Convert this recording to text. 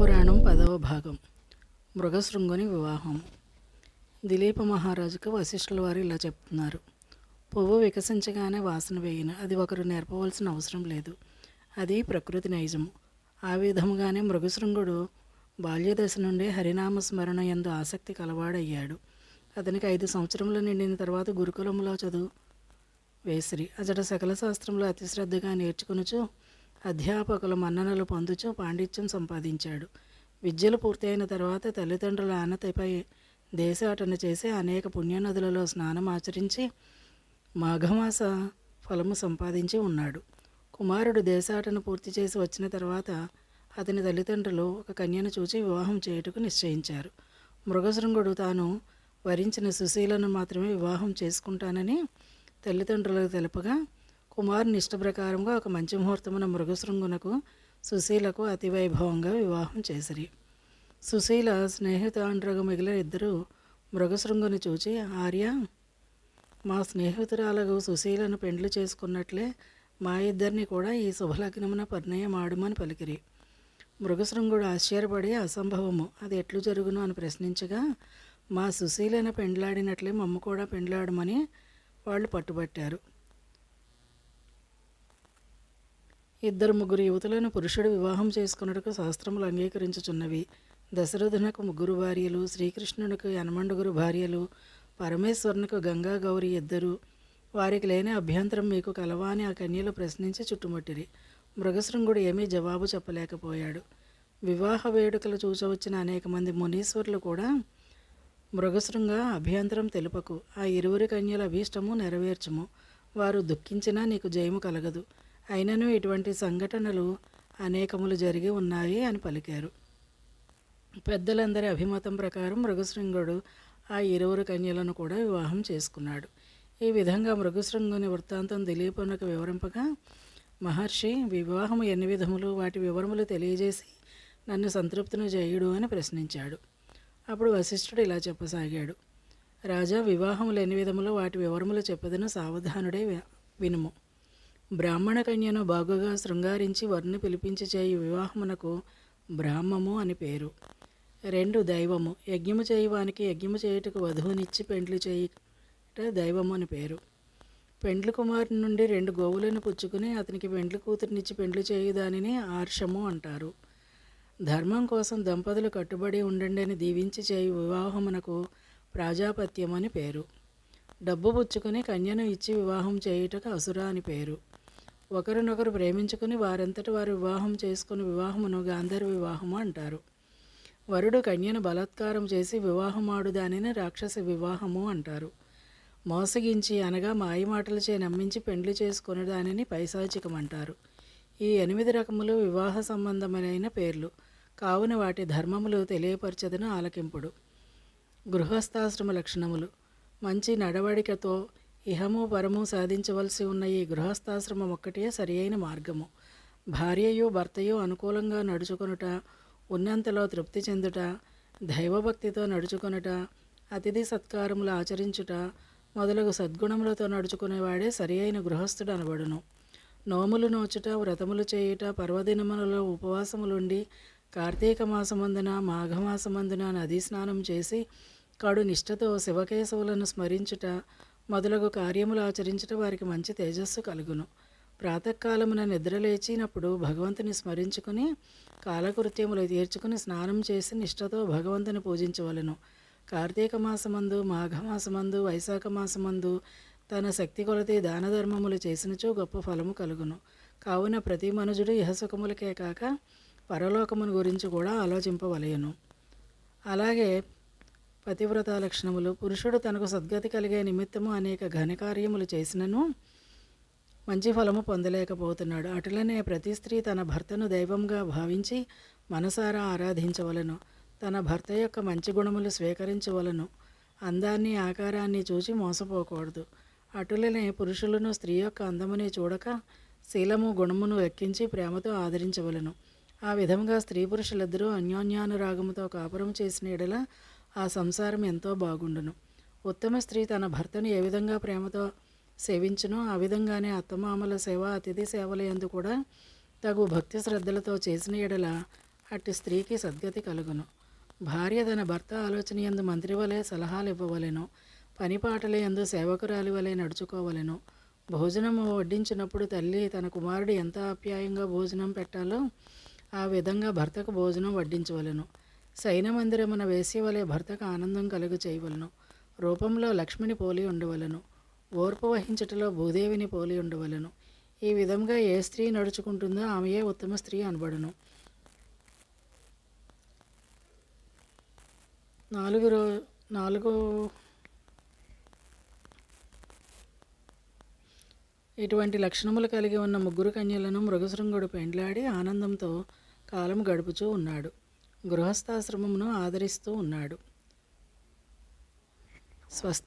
పురాణం పదవ భాగం. మృగశృంగుని వివాహం. దిలీప మహారాజుకు వశిష్ఠుల వారు ఇలా చెప్తున్నారు. పువ్వు వికసించగానే వాసన వేయిన. అది ఒకరు నేర్పవలసిన అవసరం లేదు. అది ప్రకృతి నైజము. ఆ విధముగానే మృగశృంగుడు బాల్యదశ నుండి హరినామ స్మరణ ఎందు ఆసక్తి కలవాడయ్యాడు. అతనికి ఐదు సంవత్సరములు నిండిన తర్వాత గురుకులంలో చదువు వేసిరి. అతడు సకల శాస్త్రంలో అతిశ్రద్ధగా నేర్చుకునుచు అధ్యాపకుల మన్ననలు పొందుచు పాండిత్యం సంపాదించాడు. విద్యలు పూర్తయిన తర్వాత తల్లిదండ్రుల ఆనతపై దేశాటన చేసి అనేక పుణ్యనదులలో స్నానం ఆచరించి మాఘమాస ఫలము సంపాదించి ఉన్నాడు. కుమారుడు దేశాటన పూర్తి చేసి వచ్చిన తర్వాత అతని తల్లిదండ్రులు ఒక కన్యను చూచి వివాహం చేయుటకు నిశ్చయించారు. మృగశృంగుడు తాను వరించిన సుశీలను మాత్రమే వివాహం చేసుకుంటానని తల్లిదండ్రులకు తెలుపగా కుమారుని ఇష్టప్రకారంగా ఒక మంచి ముహూర్తమున మృగశృంగునకు సుశీలకు అతి వైభవంగా వివాహం చేసిరి. సుశీల స్నేహితాండ్రగ మిగిలిన ఇద్దరు మృగశృంగుని చూచి ఆర్య మా స్నేహితురాలకు సుశీలను పెండ్లు చేసుకున్నట్లే మా ఇద్దరిని కూడా ఈ శుభలగ్నమున పరిణయం ఆడుమని పలికిరి. మృగశృంగుడు ఆశ్చర్యపడి అసంభవము అది ఎట్లు జరుగును అని ప్రశ్నించగా మా సుశీలన పెండ్లాడినట్లే మమ్మ కూడా పెండ్లాడమని వాళ్ళు పట్టుబట్టారు. ఇద్దరు ముగ్గురు యువతులను పురుషుడు వివాహం చేసుకున్నట్టుకు శాస్త్రములు అంగీకరించుచున్నవి. దశరథునకు ముగ్గురు భార్యలు శ్రీకృష్ణునికి యనమండుగురు భార్యలు పరమేశ్వరునికి గంగా గౌరి ఇద్దరు. వారికి లేని అభ్యంతరం మీకు కలవా అని ఆ కన్యలు ప్రశ్నించి చుట్టుముట్టిరి. మృగశృంగుడు ఏమీ జవాబు చెప్పలేకపోయాడు. వివాహ వేడుకలు చూచవచ్చిన అనేక మంది మునీశ్వరులు కూడా మృగశృంగ అభ్యంతరం తెలుపకు. ఆ ఇరువురి కన్యల అభీష్టము నెరవేర్చము. వారు దుఃఖించినా నీకు జయము కలగదు. అయినను ఇటువంటి సంఘటనలు అనేకములు జరిగి ఉన్నాయి అని పలికారు. పెద్దలందరి అభిమతం ప్రకారం మృగశృంగుడు ఆ ఇరువురు కన్యలను కూడా వివాహం చేసుకున్నాడు. ఈ విధంగా మృగశృంగుని వృత్తాంతం దిలీపునకు వివరింపగా మహర్షి వివాహం ఎన్ని విధములు? వాటి వివరములు తెలియజేసి నన్ను సంతృప్తిని చేయుడు అని ప్రశ్నించాడు. అప్పుడు వశిష్ఠుడు ఇలా చెప్పసాగాడు. రాజా వివాహములు ఎన్ని విధములు? వాటి వివరములు చెప్పదను సావధానుడే వి- వినుము. బ్రాహ్మణ కన్యను బాగుగా శృంగారించి వారిని పిలిపించి చేయు వివాహమునకు బ్రాహ్మము అని పేరు. రెండు దైవము. యజ్ఞము చేయువానికి యజ్ఞము చేయుటకు వధువునిచ్చి పెండ్లు చేయుట దైవము అని పేరు. పెండ్లి కుమారుని నుండి రెండు గోవులను పుచ్చుకుని అతనికి పెండ్లి కూతురునిచ్చి పెండ్లి చేయు దానిని ఆర్షము అంటారు. ధర్మం కోసం దంపతులు కట్టుబడి ఉండండి అని దీవించి చేయు వివాహమునకు ప్రాజాపత్యం అని పేరు. డబ్బు పుచ్చుకుని కన్యను ఇచ్చి వివాహం చేయుటకు అసుర అని పేరు. ఒకరినొకరు ప్రేమించుకుని వారంతటి వారు వివాహం చేసుకుని వివాహమును గాంధర్వ వివాహము అంటారు. వరుడు కన్యను బలాత్కారం చేసి వివాహమాడు దానిని రాక్షస వివాహము అంటారు. మోసగించి అనగా మాయమాటలచే నమ్మించి పెండ్లి చేసుకుని దానిని పైశాచికం అంటారు ఈ ఎనిమిది రకములు వివాహ సంబంధమైన పేర్లు. కావున వాటి ధర్మములు తెలియపరచదను ఆలకింపుడు. గృహస్థాశ్రమ లక్షణములు. మంచి నడవడికతో ఇహము పరము సాధించవలసి ఉన్న ఈ గృహస్థాశ్రమం ఒక్కటే సరియైన మార్గము. భార్యయు భర్తయు అనుకూలంగా నడుచుకొనుట ఉన్నంతలో తృప్తి చెందుట దైవభక్తితో నడుచుకొనుట అతిథి సత్కారములు ఆచరించుట మొదలగు సద్గుణములతో నడుచుకునేవాడే సరియైన గృహస్థుడు అనబడును నోములు నోచుట వ్రతములు చేయుట పర్వదినములలో ఉపవాసములుండి కార్తీక మాసమందున మాఘమాసమందున నదీ స్నానం చేసి కడు నిష్ఠతో శివకేశవులను స్మరించుట మొదలగు కార్యములు ఆచరించుట వారికి మంచి తేజస్సు కలుగును. ప్రాతకాలమున నిద్రలేచినప్పుడు భగవంతుని స్మరించుకుని కాలకృత్యములు తీర్చుకుని స్నానం చేసి నిష్ఠతో భగవంతుని పూజించవలెను. కార్తీక మాసమందు మాఘమాసమందు వైశాఖ మాసమందు తన శక్తి కొలది దాన ధర్మములు చేసినచో గొప్ప ఫలము కలుగును. కావున ప్రతి మనుజుడు ఇహసుఖములకే కాక పరలోకమును గురించి కూడా ఆలోచింపవలయను అలాగే పతివ్రత లక్షణములు. పురుషుడు తనకు సద్గతి కలిగే నిమిత్తము అనేక ఘనకార్యములు చేసినను మంచి ఫలము పొందలేకపోతున్నాడు. అటులనే ప్రతి స్త్రీ తన భర్తను దైవంగా భావించి మనసారా ఆరాధించవలను. తన భర్త యొక్క మంచి గుణములు స్వీకరించవలను. అందాన్ని ఆకారాన్ని చూచి మోసపోకూడదు. అటులనే పురుషులను స్త్రీ యొక్క అందముని చూడక శీలము గుణమును ఎక్కించి ప్రేమతో ఆదరించవలను. ఆ విధంగా స్త్రీ పురుషులిద్దరూ అన్యోన్యానురాగముతో కాపురం చేసిన ఎడల ఆ సంసారం ఎంతో బాగుండును. ఉత్తమ స్త్రీ తన భర్తను ఏ విధంగా ప్రేమతో సేవించునో ఆ విధంగానే అత్తమామల సేవ అతిథి సేవల యందు కూడా తగు భక్తి శ్రద్ధలతో చేసిన ఎడల అట్టి స్త్రీకి సద్గతి కలుగును. భార్య తన భర్త ఆలోచన యందు మంత్రి వలె సలహాలు ఇవ్వవలెను పనిపాటల యందు సేవకురాలి వలె నడుచుకోవలెను. భోజనము వడ్డించినప్పుడు తల్లి తన కుమారుడు ఎంత ఆప్యాయంగా భోజనం పెట్టాలో ఆ విధంగా భర్తకు భోజనం వడ్డించవలెను. శయన వేసేవలే భర్తకు ఆనందం కలుగు చేయవలను. రూపంలో లక్ష్మిని పోలి ఉండవలను. ఓర్పు వహించుటలో భూదేవిని పోలి ఉండవలను. ఈ విధంగా ఏ స్త్రీ నడుచుకుంటుందో ఆమెయే ఉత్తమ స్త్రీ అనబడును. నాలుగు రో నాలుగు ఇటువంటి లక్షణములు కలిగి ఉన్న ముగ్గురు కన్యలను మృగశృంగుడు పెండ్లాడి ఆనందంతో కాలం గడుపుచూ ఉన్నాడు. గృహస్థాశ్రమమును ఆదరిస్తూ ఉన్నాడు. స్వస్తి